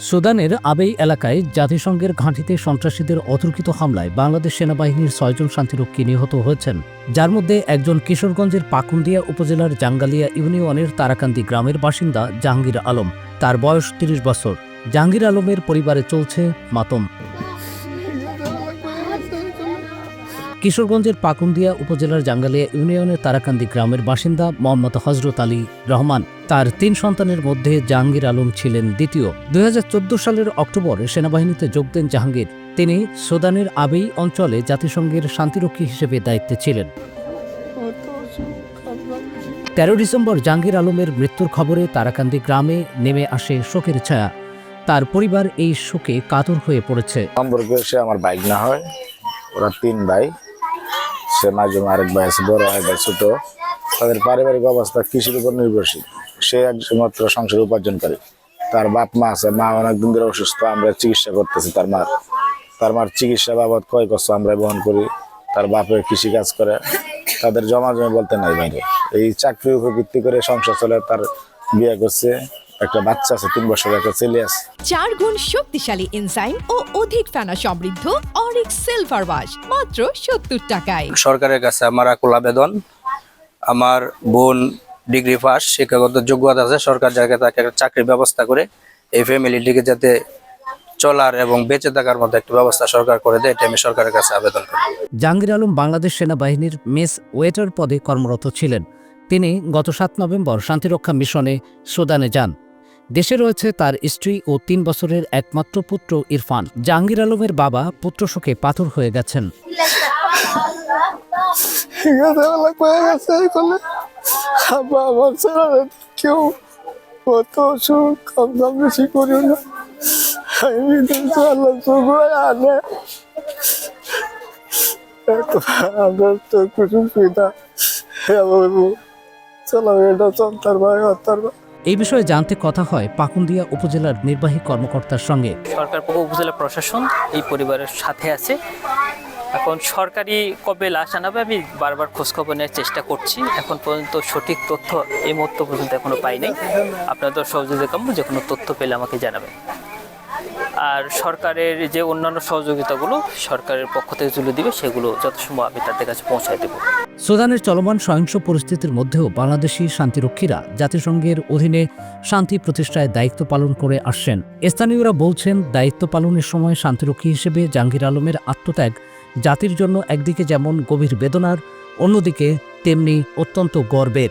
সুদানের আবেই এলাকায় জাতিসংঘের ঘাঁটিতে সন্ত্রাসীদের অতর্কিত হামলায় বাংলাদেশ সেনাবাহিনীর ছয়জন শান্তিরক্ষী নিহত হয়েছেন। যার মধ্যে একজন কিশোরগঞ্জের পাকুন্দিয়া উপজেলার জাঙ্গালিয়া ইউনিয়নের তারাকান্দি গ্রামের বাসিন্দা জাহাঙ্গীর আলম। তার বয়স তিরিশ বছর। জাহাঙ্গীর আলমের পরিবারে চলছে মাতম। কিশোরগঞ্জের পাকুন্দিয়া উপজেলার জাঙ্গালিয়া ইউনিয়নের তারাকান্দি গ্রামের বাসিন্দা মোহাম্মদ হজরত আলী রহমান। তার তিন সন্তানের মধ্যে জাহাঙ্গীর আলম ছিলেন দ্বিতীয়। দুই হাজার চোদ্দ সালের অক্টোবরে সেনাবাহিনীতে যোগ দেন জাহাঙ্গীর। তিনি সুদানের আবেই অঞ্চলে জাতিসংঘের শান্তিরক্ষী হিসেবে দায়িত্বে ছিলেন। তেরো ডিসেম্বর জাহাঙ্গীর আলমের মৃত্যুর খবরে তারাকান্দি গ্রামে নেমে আসে শোকের ছায়া। তার পরিবার এই শোকে কাতর হয়ে পড়েছে। আমার বাইক না হয়, ওরা তিন ভাই। সে মাঝে আরেক ভাই আছে, বড় এক ভাই ছোট। তাদের পারিবারিক অবস্থা কৃষির উপর নির্ভরশীল। সে একমাত্র সংসার উপার্জনকারী। তার বাপ মা আছে, মা অনেকদিন ধরে অসুস্থ, আমরা চিকিৎসা করতেছি তার মার। তার মার চিকিৎসা বাবদ কয় কষ্ট আমরা বহন করি, তার বাপের কৃষি কাজ করে। তাদের জমা জমি বলতে নাই বাইরে। এই চাকরির উপর ভিত্তি করে সংসার চলে, তার বিয়ে করছে। একটা বাচ্চা আছে তিন বছর একটা ছেলে আছে। চার গুণ শক্তিশালী এনজাইম ও অধিক ফেনা সমৃদ্ধ অরিক সিলভার ওয়াশ মাত্র সত্তর টাকায়। সরকারের কাছে আমার আকুল আবেদন। আমার বোন ডিগ্রি পাস শিক্ষাগত যোগ্যতা আছে সরকার যাকে তাকে একটা চাকরির ব্যবস্থা করে এই ফ্যামিলিটিকে যাতে চলার এবং বেঁচে থাকার মতো একটা ব্যবস্থা সরকার করে দেয় এটা আমি সরকারের কাছে আবেদন করি। জাহাঙ্গীর আলম বাংলাদেশ সেনাবাহিনীর মেস ওয়েটার পদে কর্মরত ছিলেন। তিনি গত সাত নভেম্বর শান্তিরক্ষা মিশনে সুদানে যান। দেশে রয়েছে তার স্ত্রী ও তিন বছরের একমাত্র পুত্র ইরফান জাহাঙ্গীর আলমের বাবা পুত্রশোকে পাথর হয়ে গেছেন কেউ বেশি না চলাম এটা চলতার ভাই হত্যার ভাই এই বিষয়ে জানতে কথা হয় পাকুন্দিয়া উপজেলার নির্বাহী কর্মকর্তার সঙ্গে। সরকার উপজেলা প্রশাসন এই পরিবারের সাথে আছে। এখন সরকারি কবে লাশ আনাবে আমি বারবার খোঁজখবর নেওয়ার চেষ্টা করছি। এখন পর্যন্ত সঠিক তথ্য এই মুহূর্ত পর্যন্ত এখনও পাই নাই। আপনাদের সহযোগিতা কাম্য যে কোনো তথ্য পেলে আমাকে জানাবেন। আর সরকারের যে অন্যান্য সহযোগিতাগুলো সরকারের পক্ষ থেকে তুলে দিবে, সেগুলো যথাসম্ভব আমি তাদের কাছে পৌঁছায় দেবো। সুদানের চলমান সহিংস পরিস্থিতির মধ্যেও বাংলাদেশি শান্তিরক্ষীরা জাতিসংঘের অধীনে শান্তি প্রতিষ্ঠায় দায়িত্ব পালন করে আসছেন। স্থানীয়রা বলছেন, দায়িত্ব পালনের সময় শান্তিরক্ষী হিসেবে জাহাঙ্গীর আলমের আত্মত্যাগ জাতির জন্য একদিকে যেমন গভীর বেদনার, অন্যদিকে তেমনি অত্যন্ত গর্বের।